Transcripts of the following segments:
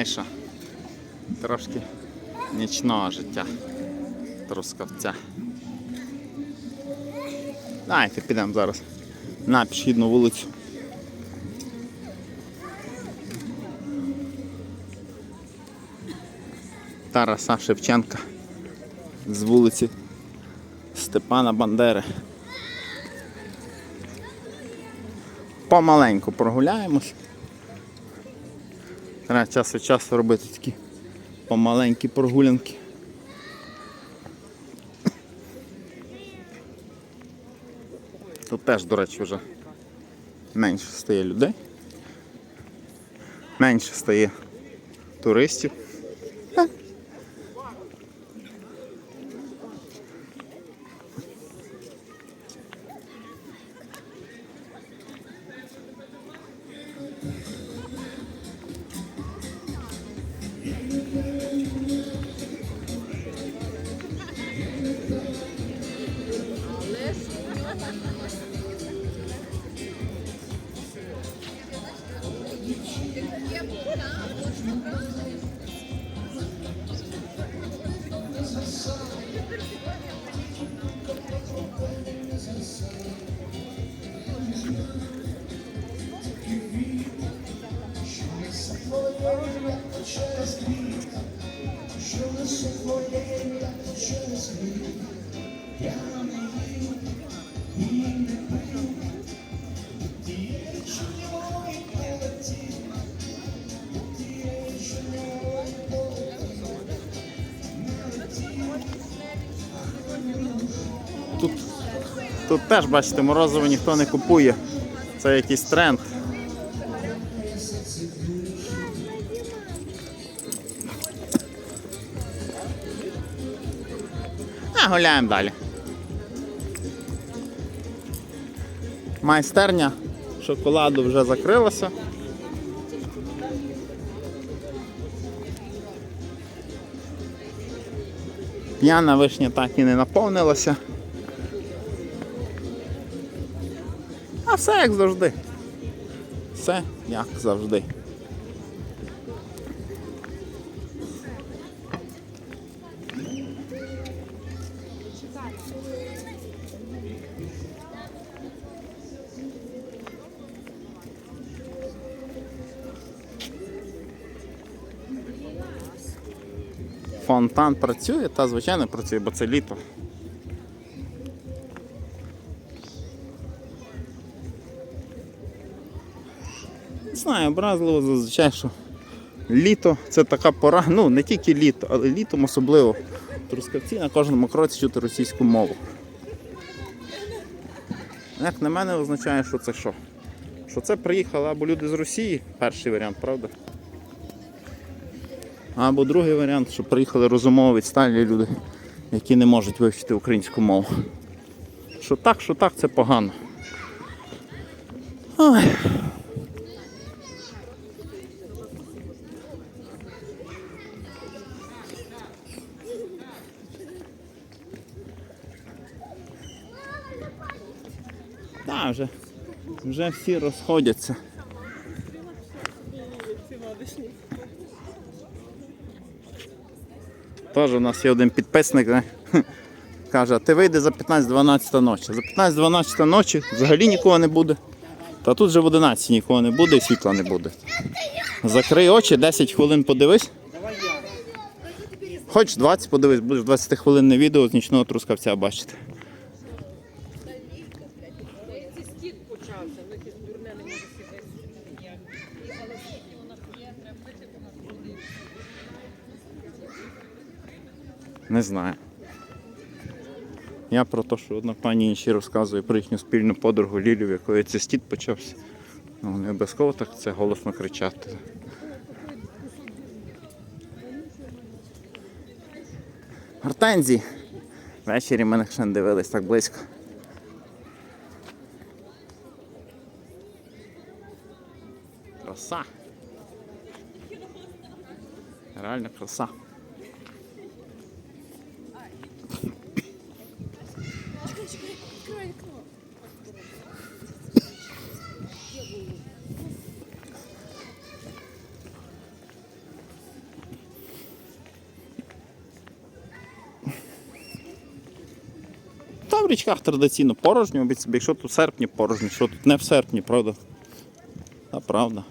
тайша. Трошки нічного життя. Трускавця. Давайте підемо зараз на пішохідну вулицю. Тараса Шевченка з вулиці Степана Бандери. Помаленьку прогуляємось. Треба час від часу робити такі помаленькі прогулянки. Тут теж, до речі, вже менше стає людей. Менше стає туристів. Тут, тут теж, бачите, морозиво ніхто не купує. Це якийсь тренд. Гуляємо далі. Майстерня шоколаду вже закрилася. П'яна вишня так і не наповнилася. А все як завжди. Все як завжди. Фонтан працює та звичайно працює, бо це літо. Не знаю, образливо зазвичай, що літо це така пора, ну не тільки літо, але літом особливо. Трускавці на кожному кроці чути російську мову. Як на мене означає, що це що? Що це приїхали або люди з Росії, перший варіант, правда? Або другий варіант, що приїхали розумово відсталі люди, які не можуть вивчити українську мову. Що так, що так, це погано. Ой. Так, вже, вже всі розходяться. Теж у нас є один підписник, не? каже, ти вийде за 15-12 ночі. За 15-12 ночі взагалі нікого не буде. Та тут вже в 11 нікого не буде і світла не буде. Закрий очі, 10 хвилин подивись. Хоч 20 подивись, будеш 20 хвилинне відео з нічного трускавця бачити. Це стік почався, ну якесь дурне не може себе ніяк. І але скільки вона п'є, треба пити, бо вона буде. Не знаю. Я про те, що одна пані інші розказує про їхню спільну подругу Лілю, якої цистіт почався. Ну, не обов'язково так це голосно кричати. Гортензії. Ввечері мене ще не дивились так близько. Краса. Реально краса. Річках традиційно порожньо, якщо тут в серпні порожньо, що тут не в серпні, правда? Та правда.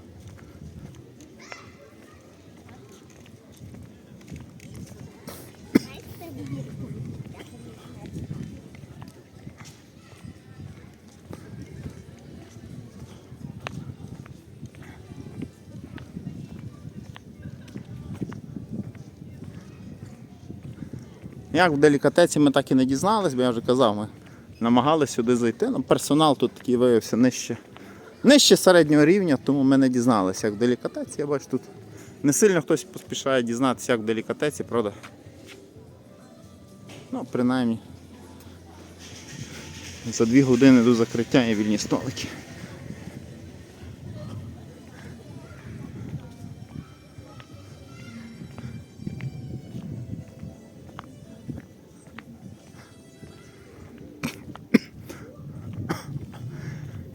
Як в делікатеці ми так і не дізнались, бо я вже казав, ми намагалися сюди зайти. Ну, персонал тут такий виявився нижче, нижче середнього рівня, тому ми не дізналися, як в делікатеці. Я бачу, тут не сильно хтось поспішає дізнатися, як в делікатеці, правда? Ну, принаймні. За дві години до закриття є вільні столики.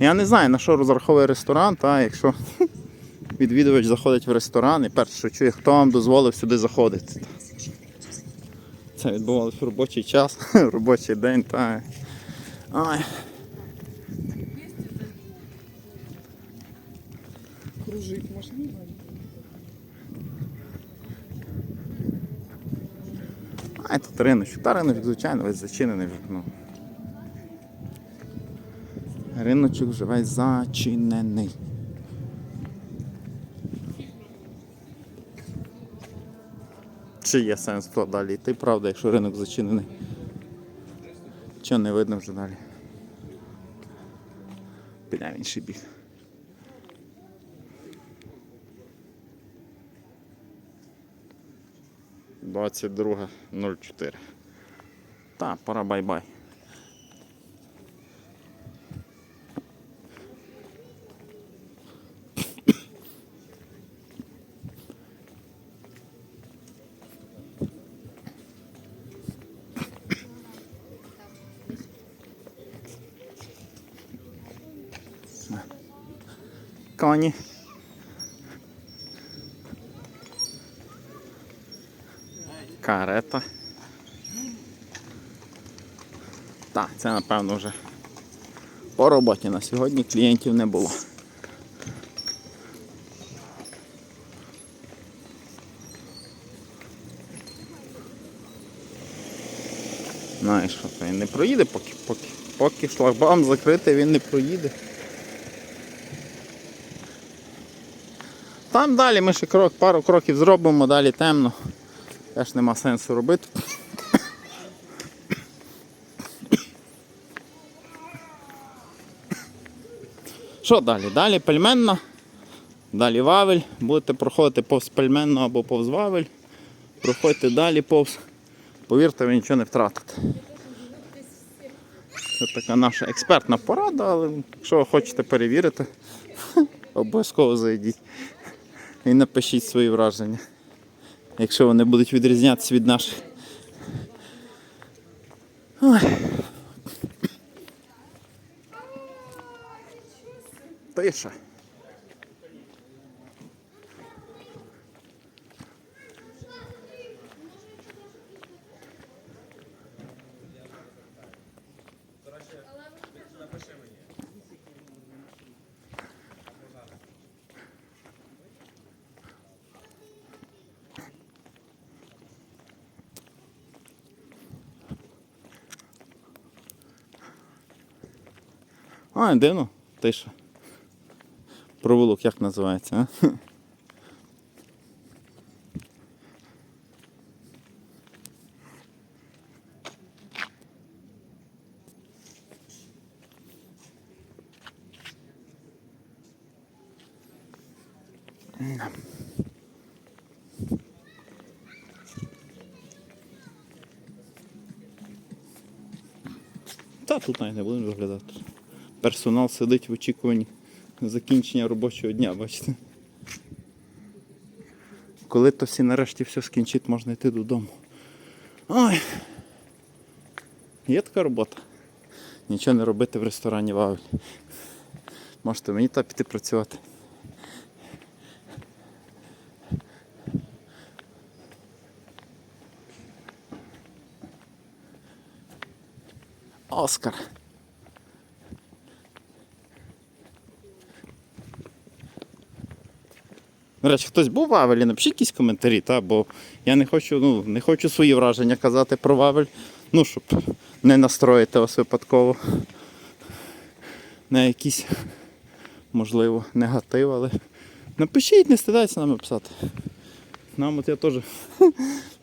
Я не знаю, на що розраховує ресторан, та якщо відвідувач заходить в ресторан і перше, що чує, хто вам дозволив сюди заходити. Це відбувалося в робочий час, в робочий день, та. Ай. Кружить машина. Ай, тут риночок. Та риночок, звичайно, весь зачинений. Ну. Риночок вже весь зачинений. Чи є сенс далі йти, правда, якщо ринок зачинений? Чого не видно вже далі? Піде в інший біг. Двадцять друга. Та, пора бай-бай. Коні. Карета. Так, це напевно вже по роботі на сьогодні клієнтів не було. Знаєш, що він не проїде, поки, поки, поки шлагбаум закритий, він не проїде. Там далі ми ще крок, пару кроків зробимо, далі темно. Теж нема сенсу робити. Що далі? Далі пельменна, далі вавель. Будете проходити повз пельменну або повз вавель. Проходьте далі повз. Повірте, ви нічого не втратите. Це така наша експертна порада, але якщо ви хочете перевірити, обов'язково зайдіть і напишіть свої враження. Якщо вони будуть відрізнятися від наших. Ой. Тиша. А, дивно, тиша. Провулок як називається, а? Та тут навіть не будемо виглядати. Персонал сидить в очікуванні закінчення робочого дня, бачите. Коли то всі нарешті все скінчить, можна йти додому. Ой. Є така робота. Нічого не робити в ресторані Вавель. Можете мені та піти працювати. Оскар. До речі, хтось був в Авелі, напишіть якісь коментарі, та, бо я не хочу, ну, не хочу свої враження казати про Вавель, ну, щоб не настроїти вас випадково на якийсь, можливо, негатив, але напишіть, не стидайтеся нами писати. Нам от я теж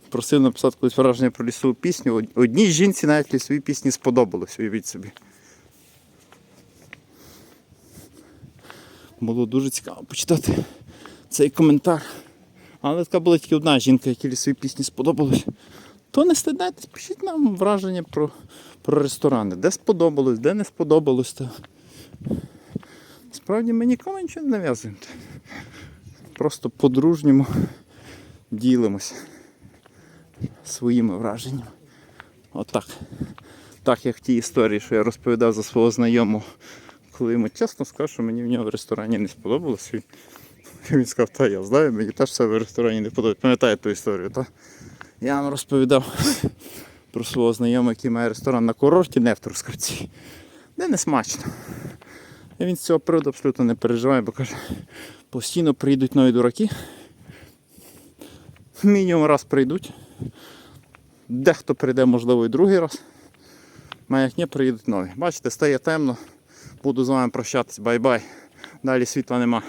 просив написати колись враження про лісову пісню. Одній жінці навіть лісові пісні сподобалось, уявіть собі. Було дуже цікаво почитати цей коментар. Але така була тільки одна жінка, якій лісові пісні сподобались. То не стидайтесь, пишіть нам враження про, про ресторани. Де сподобалось, де не сподобалось. Та... Справді ми нікому нічого не нав'язуємо. Просто по-дружньому ділимося своїми враженнями. Отак. Так, як в тій історії, що я розповідав за свого знайомого, коли йому чесно сказав, що мені в нього в ресторані не сподобалось. Він, сказав, та я знаю, мені теж все в ресторані не подобається. Пам'ятаєте ту історію, так? Я вам розповідав про свого знайомого, який має ресторан на курорті, не в Трускавці, де не смачно. І він з цього приводу абсолютно не переживає, бо каже, постійно прийдуть нові дураки. Мінімум раз прийдуть. Дехто прийде, можливо, і другий раз. А як ні, приїдуть нові. Бачите, стає темно. Буду з вами прощатись. Бай-бай. Далі світла нема.